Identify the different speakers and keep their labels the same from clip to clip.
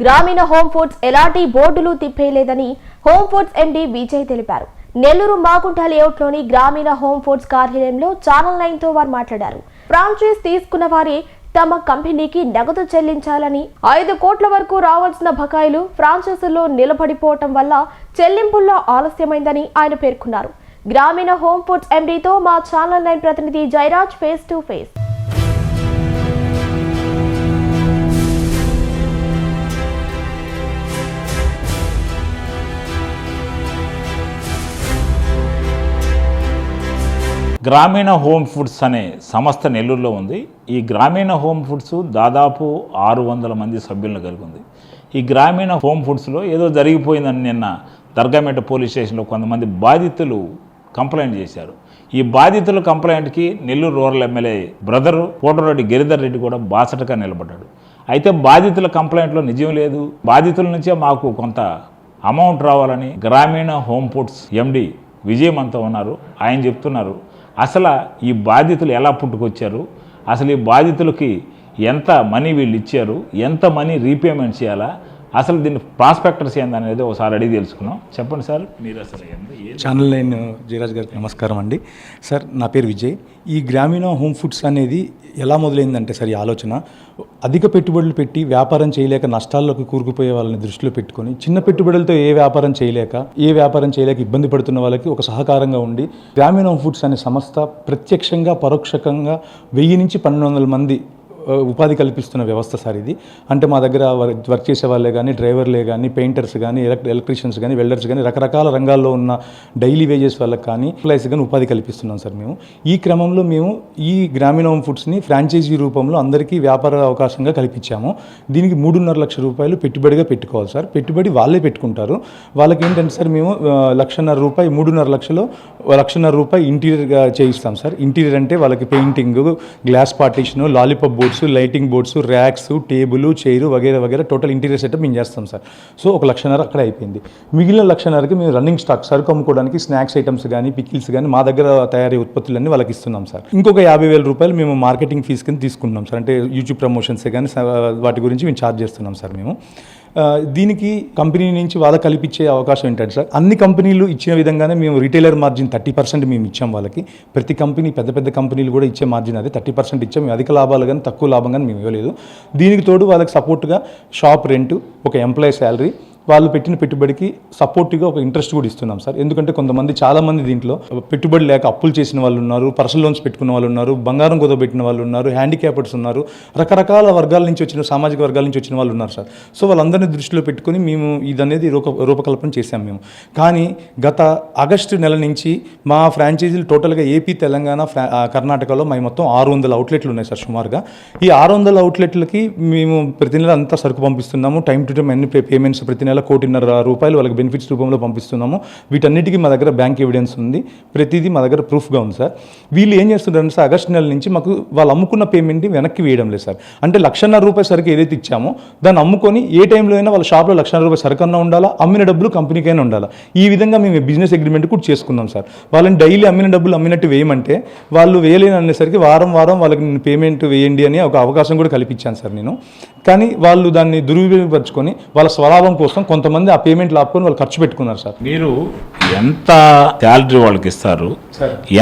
Speaker 1: గ్రామీణ home foods ఎలాంటి బోర్డులు తిప్పేయలేదని హోమ్ ఫుడ్స్ ఎండీ విజయ్ తెలిపారు. నెల్లూరు మాగుంట లేఅవుట్లోని గ్రామీణ హోమ్ ఫుడ్స్ కార్యాలయంలో ఛానల్ నైన్తో వారు మాట్లాడారు. ఫ్రాంచైజ్ తీసుకున్న వారే తమ కంపెనీకి నగదు చెల్లించాలని ఐదు కోట్ల వరకు రావాల్సిన బకాయిలు ఫ్రాంచైజీల్లో నిలబడిపోవటం వల్ల చెల్లింపుల్లో ఆలస్యమైందని ఆయన పేర్కొన్నారు. గ్రామీణ హోమ్ ఫుడ్స్ ఎండీతో మా ఛానల్ నైన్ ప్రతినిధి జయరాజ్ ఫేస్ టు ఫేస్.
Speaker 2: గ్రామీణ హోమ్ ఫుడ్స్ అనే సంస్థ నెల్లూరులో ఉంది. ఈ గ్రామీణ హోమ్ ఫుడ్స్ దాదాపు ఆరు వందల మంది సభ్యులను కలిగి ఉంది. ఈ గ్రామీణ హోమ్ ఫుడ్స్లో ఏదో జరిగిపోయిందని నిన్న దర్గామేట పోలీస్ స్టేషన్లో కొంతమంది బాధితులు కంప్లైంట్ చేశారు. ఈ బాధితుల కంప్లైంట్కి Nellore rural MLA brother Kotareddy Giridhar Reddy కూడా బాసటగా నిలబడ్డాడు. అయితే బాధితుల కంప్లైంట్లో నిజం లేదు. బాధితుల నుంచే మాకు కొంత అమౌంట్ రావాలని గ్రామీణ హోమ్ ఫుడ్స్ ఎండి విజయమంతా ఉన్నారు. ఆయన చెప్తున్నారు. అసలు ఈ బాధితులు ఎలా పుట్టుకొచ్చారు? అసలు ఈ బాధితులకి ఎంత మనీ వీళ్ళు ఇచ్చారు? ఎంత మనీ రీపేమెంట్ చేయాలా? అసలు దీని ప్రాస్పెక్టర్స్ ఏందనేది ఒకసారి అడిగి తెలుసుకున్నాం. చెప్పండి సార్. మీరు అసలు
Speaker 3: ఛానల్ నైన్ జయరాజ్ గారికి నమస్కారం అండి. సార్ నా పేరు విజయ్. ఈ గ్రామీణ హోమ్ ఫుడ్స్ అనేది ఎలా మొదలైందంటే సార్ ఈ ఆలోచన. అధిక పెట్టుబడులు పెట్టి వ్యాపారం చేయలేక నష్టాల్లోకి కూరుకుపోయే వాళ్ళని దృష్టిలో పెట్టుకొని చిన్న పెట్టుబడులతో ఏ వ్యాపారం చేయలేక ఏ వ్యాపారం చేయలేక ఇబ్బంది పడుతున్న వాళ్ళకి ఒక సహకారంగా ఉండి గ్రామీణ హోమ్ ఫుడ్స్ అనే సంస్థ ప్రత్యక్షంగా పరోక్షంగా వెయ్యి నుంచి పన్నెండు వందల మంది ఉపాధి కల్పిస్తున్న వ్యవస్థ సార్ ఇది. అంటే మా దగ్గర వర్క్ చేసే వాళ్ళే కానీ డ్రైవర్లే కానీ పెయింటర్స్ కానీ ఎలక్ట్ ఎలక్ట్రీషియన్స్ కానీ వెల్డర్స్ కానీ రకరకాల రంగాల్లో ఉన్న డైలీ వేజెస్ వాళ్ళకి కానీ ఎంప్లాయీస్ కానీ ఉపాధి కల్పిస్తున్నాం సార్ మేము. ఈ క్రమంలో మేము ఈ గ్రామీణ హోమ్ ఫుడ్స్ని ఫ్రాంచైజీ రూపంలో అందరికీ వ్యాపార అవకాశంగా కల్పించాము. దీనికి మూడున్నర లక్షల రూపాయలు పెట్టుబడిగా పెట్టుకోవాలి సార్. పెట్టుబడి వాళ్ళే పెట్టుకుంటారు. వాళ్ళకి ఏంటంటే సార్ మేము లక్షన్నర రూపాయి మూడున్నర లక్షలు లక్షన్నర రూపాయి ఇంటీరియర్గా చేయిస్తాం సార్. ఇంటీరియర్ అంటే వాళ్ళకి painting glass partition lollipop boards lighting boards racks table chair వగేరా వగేరా టోటల్ ఇంటీరియర్ సెటప్ మేము చేస్తాం సార్. సో ఒక లక్షన్నర అక్కడ అయిపోయింది. మిగిలిన లక్షన్నరకి మేము రన్నింగ్ స్టాక్ సరుకు అమ్ముకోవడానికి స్నాక్స్ ఐటమ్స్ కానీ పికిల్స్ కానీ మా దగ్గర తయారీ ఉత్పత్తులన్నీ వాళ్ళకి ఇస్తున్నాం సార్. ఇంకొక యాభై వేల రూపాయలు మేము మార్కెటింగ్ ఫీజు కింద తీసుకుంటున్నాం సార్. అంటే యూట్యూబ్ ప్రమోషన్సే కానీ వాటి గురించి మేము ఛార్జ్ చేస్తున్నాం సార్ మేము. దీనికి కంపెనీ నుంచి వాళ్ళకి కల్పించే అవకాశం ఏంటంటే సార్ అన్ని కంపెనీలు ఇచ్చిన విధంగానే మేము రిటైలర్ మార్జిన్ థర్టీ పర్సెంట్ మేము ఇచ్చాం వాళ్ళకి. ప్రతి కంపెనీ పెద్ద పెద్ద కంపెనీలు కూడా ఇచ్చే మార్జిన్ అదే థర్టీ పర్సెంట్ ఇచ్చాం. మేము అధిక లాభాలు కానీ తక్కువ లాభం కానీ మేము ఇవ్వలేదు. దీనికి తోడు వాళ్ళకి సపోర్ట్గా షాప్ రెంట్ ఒక ఎంప్లాయీ శాలరీ వాళ్ళు పెట్టిన పెట్టుబడికి సపోర్టివ్గా ఒక ఇంట్రెస్ట్ కూడా ఇస్తున్నాం సార్. ఎందుకంటే కొంతమంది చాలామంది దీంట్లో పెట్టుబడి లేక అప్పులు చేసిన వాళ్ళు ఉన్నారు పర్సనల్ లోన్స్ పెట్టుకున్న వాళ్ళు ఉన్నారు బంగారం కుదబెట్టిన వాళ్ళు ఉన్నారు హ్యాండిక్యాపర్స్ ఉన్నారు రకరకాల వర్గాల నుంచి వచ్చిన సామాజిక వర్గాల నుంచి వచ్చిన వాళ్ళు ఉన్నారు సార్. సో వాళ్ళందరినీ దృష్టిలో పెట్టుకొని మేము ఇదనేది రూప రూపకల్పన చేశాం మేము. కానీ గత ఆగస్టు నెల నుంచి మా ఫ్రాంచైజీలు టోటల్గా ఏపీ తెలంగాణ కర్ణాటకలో మేము మొత్తం ఆరు వందల అవుట్లెట్లు ఉన్నాయి సార్ సుమారుగా. ఈ ఆరు వందల అవుట్లెట్లకి మేము ప్రతి నెల అంతా సరుకు పంపిస్తున్నాము. టైం టు టైం అన్ని పే- పేమెంట్స్ ప్రతి నెల కోటిన్నర రూపాయలు వాళ్ళకి బెనిఫిట్స్ రూపంలో పంపిస్తున్నాము. వీటన్నిటికీ మా దగ్గర బ్యాంక్ ఎవిడెన్స్ ఉంది. ప్రతిదీ మా దగ్గర ప్రూఫ్గా ఉంది సార్ వీళ్ళు ఏం చేస్తున్నారంటే సార్ ఆగస్టు నెల నుంచి మాకు వాళ్ళు అమ్ముకున్న పేమెంట్ని వెనక్కి వేయడం లేదు సార్ అంటే లక్షన్నర రూపాయల సరికి ఏదైతే ఇచ్చామో దాన్ని అమ్ముకొని ఏ టైంలో అయినా వాళ్ళ షాప్లో లక్షన్నర రూపాయల సరికన్నా ఉండాలా? అమ్మిన డబ్బులు కంపెనీకైనా ఉండాలా? ఈ విధంగా మేము బిజినెస్ అగ్రిమెంట్ కూడా చేసుకున్నాం సార్ వాళ్ళని డైలీ అమ్మిన డబ్బులు అమ్మినట్టు వేయమంటే వాళ్ళు వేయలేని అనేసరికి వారం వారం వాళ్ళకి నేను పేమెంట్ వేయండి అని ఒక అవకాశం కూడా కల్పించాను సార్ నేను. కానీ వాళ్ళు దాన్ని దుర్వినియోగపరచుకొని వాళ్ళ స్వలాభం కోసం కొంతమంది ఆ పేమెంట్ లాపుకొని వాళ్ళు ఖర్చు పెట్టుకున్నారు సార్.
Speaker 2: మీరు ఎంత శాలరీ వాళ్ళకి ఇస్తారు?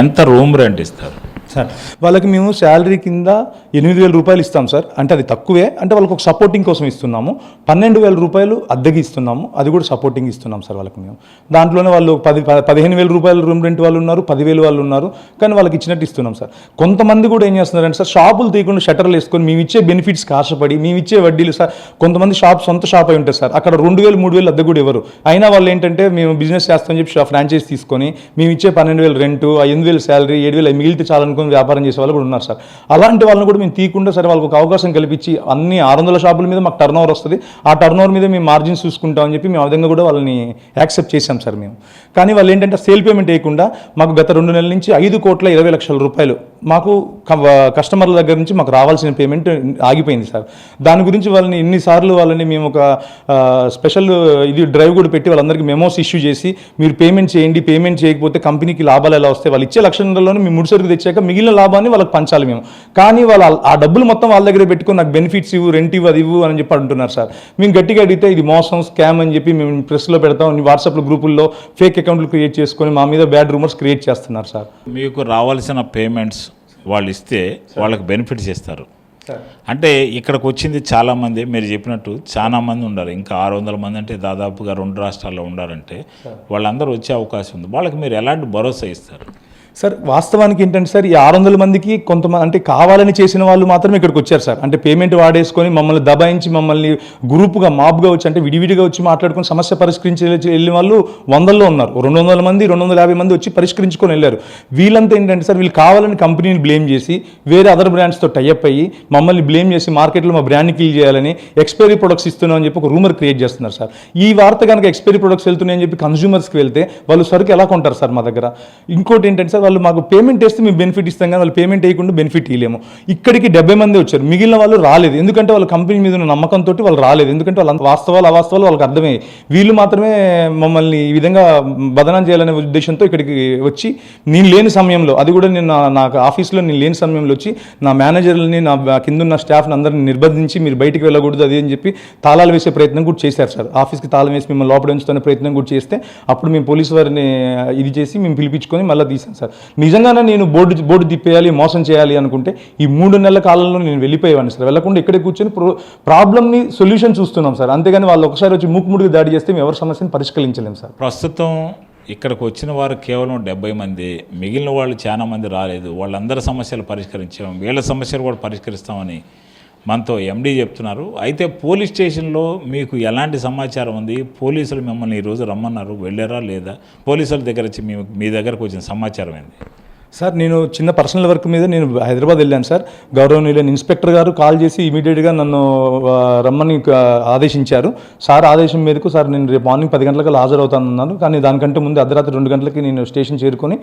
Speaker 2: ఎంత రూమ్ రెంట్ ఇస్తారు?
Speaker 3: సార్. వాళ్ళకి మేము శాలరీ కింద ఎనిమిది వేల రూపాయలు ఇస్తాం సార్. అంటే అది తక్కువే. అంటే వాళ్ళకి ఒక సపోర్టింగ్ కోసం ఇస్తున్నాము. పన్నెండు వేల రూపాయలు అద్దెకి ఇస్తున్నాము. అది కూడా సపోర్టింగ్ ఇస్తున్నాం సార్ వాళ్ళకి మేము. దాంట్లోనే వాళ్ళు పది పదిహేను వేల రూపాయలు రూమ్ రెంట్ వాళ్ళు ఉన్నారు పదివేలు వాళ్ళు ఉన్నారు. కానీ వాళ్ళకి ఇచ్చినట్టు ఇస్తున్నాం సార్. కొంతమంది కూడా ఏం చేస్తున్నారంటే సార్ షాపులు తీయకుండా షట్టర్లు వేసుకొని మేము ఇచ్చే బెనిఫిట్స్కి ఆశపడి మేము ఇచ్చే వడ్డీలు సార్. కొంతమంది షాప్ సొంత షాప్ అయి ఉంటారు సార్. అక్కడ రెండు వేలు మూడు వేలు అద్దె కూడా ఇవ్వరు. అయినా వాళ్ళు ఏంటంటే మేము బిజినెస్ చేస్తామని చెప్పి షా- ఫ్రాంచైజ్ తీసుకొని మేము ఇచ్చే పన్నెండు వేలు రెంట్ ఐదు ఎనిమిది వేలు శాలరీ ఏడు వేలు మిగిలితే చాలనుకుని వ్యాపారం చేసే వాళ్ళు కూడా ఉన్నారు సార్. అలాంటి వాళ్ళని కూడా మేము తీయకుండా సరే వాళ్ళకి ఒక అవకాశం కల్పించి అన్ని ఆరు వందల షాపుల మీద మాకు టర్న్ ఓవర్ వస్తుంది. ఆ టర్న్ ఓవర్ మీద మేము మార్జిన్స్ చూసుకుంటామని చెప్పి మేము ఆ విధంగా కూడా వాళ్ళని యాక్సెప్ట్ చేశాం సార్ మేము. కానీ వాళ్ళు ఏంటంటే సేల్ పేమెంట్ వేయకుండా మాకు గత రెండు నెలల నుంచి ఐదు కోట్ల ఇరవై లక్షల రూపాయలు మాకు కస్టమర్ల దగ్గర నుంచి మాకు రావాల్సిన పేమెంట్ ఆగిపోయింది సార్. దాని గురించి వాళ్ళని ఎన్నిసార్లు వాళ్ళని మేము ఒక స్పెషల్ ఇది డ్రైవ్ కూడా పెట్టి వాళ్ళందరికీ మెమోస్ ఇష్యూ చేసి మీరు పేమెంట్ చేయండి పేమెంట్ చేయకపోతే కంపెనీకి లాభాలు ఎలా వస్తాయి వాళ్ళు ఇచ్చే లక్షణంలోనే మేము ముడిసరుకు తెచ్చాక మిగిలిన లాభాన్ని వాళ్ళకి పంచాలి మేము. కానీ వాళ్ళ ఆ డబ్బులు మొత్తం వాళ్ళ దగ్గర పెట్టుకొని నాకు బెనిఫిట్స్ ఇవ్వు రెంట్ ఇవ్వు అది ఇవ్వు అని చెప్పి అంటున్నారు సార్. మేము గట్టిగా అడిగితే ఇది మోసం స్కామ్ అని చెప్పి మేము ప్రెస్లో పెడతాం వాట్సాప్లో గ్రూపుల్లో ఫేక్ అకౌంట్లు క్రియేట్ చేసుకొని మా మీద బ్యాడ్ రూమర్స్ క్రియేట్ చేస్తున్నారు సార్.
Speaker 2: మీకు రావాల్సిన పేమెంట్స్ వాళ్ళు ఇస్తే వాళ్ళకి బెనిఫిట్స్ ఇస్తారు అంటే ఇక్కడికి వచ్చింది చాలామంది మీరు చెప్పినట్టు చాలా మంది ఉన్నారు ఇంకా ఆరు వందల మంది అంటే దాదాపుగా రెండు రాష్ట్రాల్లో ఉండారంటే వాళ్ళందరూ వచ్చే అవకాశం ఉంది. వాళ్ళకి మీరు ఎలాంటి భరోసా ఇస్తారు?
Speaker 3: సార్ వాస్తవానికి ఏంటంటే సార్ ఈ ఆరు వందల మందికి కొంతమంది అంటే కావాలని చేసిన వాళ్ళు మాత్రమే ఇక్కడికి వచ్చారు సార్. అంటే పేమెంట్ వాడేసుకొని మమ్మల్ని దబాయించి మమ్మల్ని గ్రూప్గా మాబ్గా వచ్చి అంటే విడివిడిగా వచ్చి మాట్లాడుకుని సమస్య పరిష్కరించి వెళ్ళిన వాళ్ళు వందల్లో ఉన్నారు. రెండు వందల మంది రెండు వందల యాభై మంది వచ్చి పరిష్కరించుకొని వెళ్ళారు. వీళ్ళంతా ఏంటంటే సార్ వీళ్ళు కావాలని కంపెనీని బ్లేమ్ చేసి వేరే అదర్ బ్రాండ్స్తో టైఅప్ అయ్యి మమ్మల్ని బ్లేమ్ చేసి మార్కెట్లో మా బ్రాండ్ని కిల్ చేయాలని ఎక్స్పైరీ ప్రొడక్ట్స్ ఇస్తున్నాం అని చెప్పి ఒక రూమర్ క్రియేట్ చేస్తున్నారు సార్. ఈ వార్త కనుక ఎక్స్పైరీ ప్రొడక్ట్స్ వెళ్తున్నాయని చెప్పి కన్జ్యూమర్స్కి వెళ్తే వాళ్ళు సరుకు ఎలా కొంటారు సార్ మా దగ్గర? ఇంకోటి ఏంటంటే సార్ వాళ్ళు మాకు పేమెంట్ వేస్తే మేము బెనిఫిట్ ఇస్తాం కానీ వాళ్ళు పేమెంట్ వేయకుండా బెనిఫిట్ ఇవ్వలేము. ఇక్కడికి డెబ్బై మంది వచ్చారు. మిగిలిన వాళ్ళు రాలేదు. ఎందుకంటే వాళ్ళ కంపెనీ మీద ఉన్న నమ్మకంతో వాళ్ళు రాలేదు. ఎందుకంటే వాళ్ళ వాస్తవాలు అవాస్తవాలు వాళ్ళకి అర్థమయ్యాయి వీళ్ళు మాత్రమే మమ్మల్ని ఈ విధంగా బదనం చేయాలనే ఉద్దేశంతో ఇక్కడికి వచ్చి నేను లేని సమయంలో అది కూడా నేను నా- నాకు ఆఫీస్లో నేను లేని సమయంలో వచ్చి నా మేనేజర్లని నా కింద ఉన్న స్టాఫ్ని అందరిని నిర్బంధించి మీరు బయటికి వెళ్ళకూడదు అది అని చెప్పి తాళాలు వేసే ప్రయత్నం కూడా చేశారు సార్. ఆఫీస్కి తాళం వేసి మిమ్మల్ని లోపల ఉంచుతున్న ప్రయత్నం కూడా చేస్తే అప్పుడు మేము పోలీసు వారిని ఇది చేసి మేము పిలిపించుకొని మళ్ళీ తీసాం సార్. నిజంగానే నేను బోర్డు బోర్డు తిప్పేయాలి మోసం చేయాలి అనుకుంటే ఈ మూడు నెలల కాలంలో నేను వెళ్ళిపోయేవాడిని సార్. వెళ్ళకుండా ఇక్కడే కూర్చొని ప్రో ప్రాబ్లమ్ని సొల్యూషన్ చూస్తున్నాం సార్. అంతేగాని వాళ్ళు ఒకసారి వచ్చి మూకుముడికి దాడి చేస్తే మేము ఎవరి సమస్యను పరిష్కరించలేం సార్.
Speaker 2: ప్రస్తుతం ఇక్కడికి వచ్చిన వారు కేవలం డెబ్బై మంది మిగిలిన వాళ్ళు చాలా మంది రాలేదు. వాళ్ళందరి సమస్యలు పరిష్కరించాం. వీళ్ళ సమస్యలు కూడా పరిష్కరిస్తామని మనతో ఎండీ చెప్తున్నారు. అయితే పోలీస్ స్టేషన్లో మీకు ఎలాంటి సమాచారం ఉంది? పోలీసులు మిమ్మల్ని ఈరోజు రమ్మన్నారు వెళ్ళారా లేదా? పోలీసుల దగ్గర వచ్చి మీ మీ దగ్గరకు వచ్చిన సమాచారం ఏంది?
Speaker 3: సార్ నేను చిన్న పర్సనల్ వర్క్ మీద నేను హైదరాబాద్ వెళ్ళాను సార్. గౌరవనీయులైన ఇన్స్పెక్టర్ గారు కాల్ చేసి ఇమీడియట్గా నన్ను రమ్మని ఆదేశించారు. సార్ ఆదేశం మేరకు సార్ నేను రేపు మార్నింగ్ పది గంటలకు హాజరవుతానన్నాను. కానీ దానికంటే ముందు అర్ధరాత్రి రెండు గంటలకి నేను స్టేషన్ చేరుకొని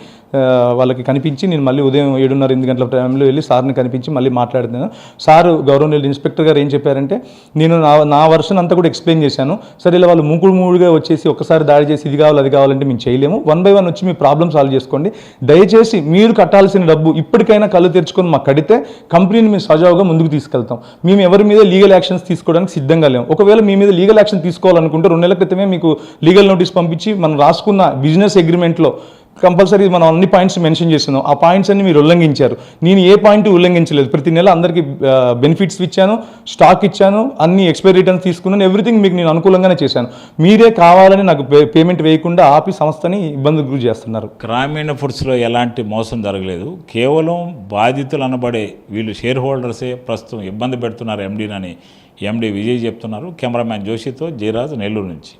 Speaker 3: వాళ్ళకి కనిపించి నేను మళ్ళీ ఉదయం ఏడున్నర ఎనిమిది గంటల టైంలో వెళ్ళి సార్ని కనిపించి మళ్ళీ మాట్లాడుతున్నాను. సార్ గౌరవనీయులు ఇన్స్పెక్టర్ గారు ఏం చెప్పారంటే నేను నా నా వర్షన్ అంతా కూడా ఎక్స్ప్లెయిన్ చేశాను. సరే ఇలా వాళ్ళు మూకుడు మూడుగా వచ్చేసి ఒకసారి దాడి చేసి ఇది కావాలి అది కావాలంటే మేము చేయలేము. వన్ బై వన్ వచ్చి మీ ప్రాబ్లమ్ సాల్వ్ చేసుకోండి. దయచేసి మీ మీరు కట్టాల్సిన డబ్బు ఇప్పటికైనా కళ్ళు తెరుచుకొని మాకు కడితే కంపెనీని మేము సజావుగా ముందుకు తీసుకెళ్తాం. మేము ఎవరి మీద లీగల్ యాక్షన్స్ తీసుకోవడానికి సిద్ధంగా లేము. ఒకవేళ మీ మీద లీగల్ యాక్షన్ తీసుకోవాలనుకుంటే రెండు నెలల క్రితమే మీకు లీగల్ నోటీస్ పంపించి మనం రాసుకున్న బిజినెస్ అగ్రిమెంట్లో కంపల్సరీ మనం అన్ని పాయింట్స్ మెన్షన్ చేస్తున్నాం. ఆ పాయింట్స్ అన్ని మీరు ఉల్లంఘించారు. నేను ఏ పాయింట్ ఉల్లంఘించలేదు. ప్రతి నెల అందరికీ బెనిఫిట్స్ ఇచ్చాను స్టాక్ ఇచ్చాను అన్ని ఎక్స్పైరీ రిటర్న్స్ తీసుకున్నాను ఎవ్రీథింగ్ మీకు నేను అనుకూలంగానే చేశాను. మీరే కావాలని నాకు పేమెంట్ వేయకుండా ఆపి సంస్థని ఇబ్బందులు గురి చేస్తున్నారు.
Speaker 2: గ్రామీణ ఫుడ్స్లో ఎలాంటి మోసం జరగలేదు. కేవలం బాధితులు అనబడే వీళ్ళు షేర్ హోల్డర్సే ప్రస్తుతం ఇబ్బంది పెడుతున్నారు ఎండీనని ఎండీ విజయ్ చెప్తున్నారు. కెమెరామ్యాన్ జోషితో జయరాజ్ నెల్లూరు నుంచి.